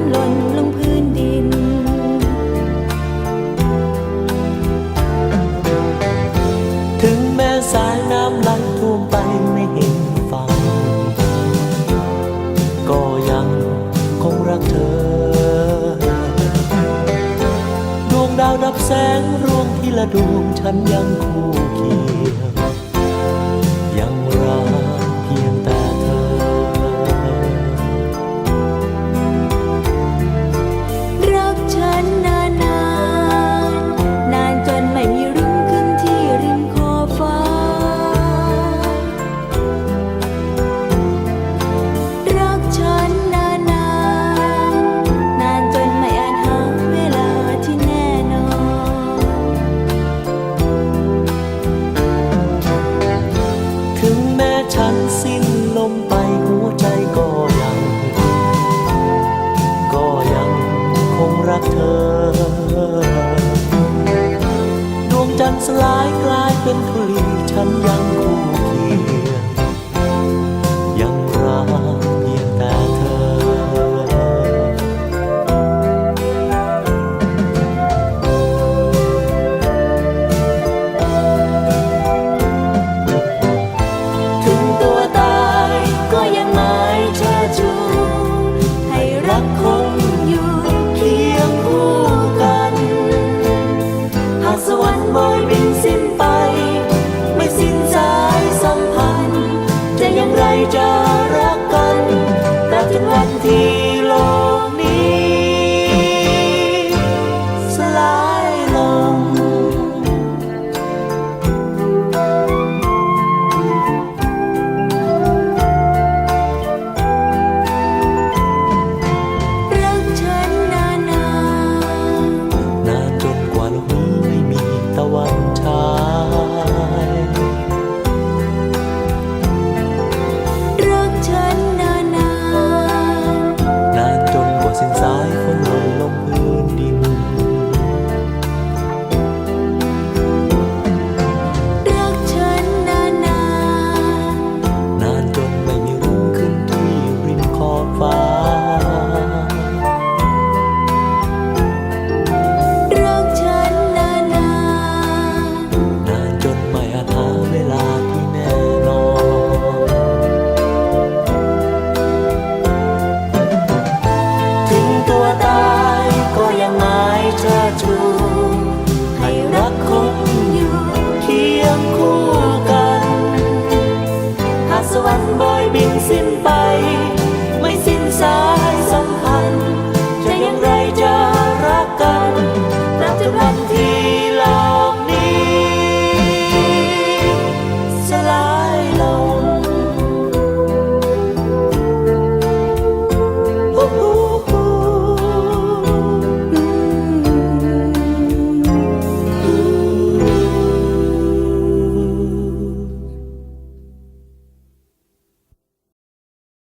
นหล่นลงพื้นดิน ถึงแม้สายน้ำไหลท่วมไปไม่เห็นฟังก็ยังคงรักเธอ ดวงดาวดับแสงร่วงทีละดวงฉันยังคู่ักเธอ ดวงจันทร์สลายกลายเป็นธุลีฉันยัง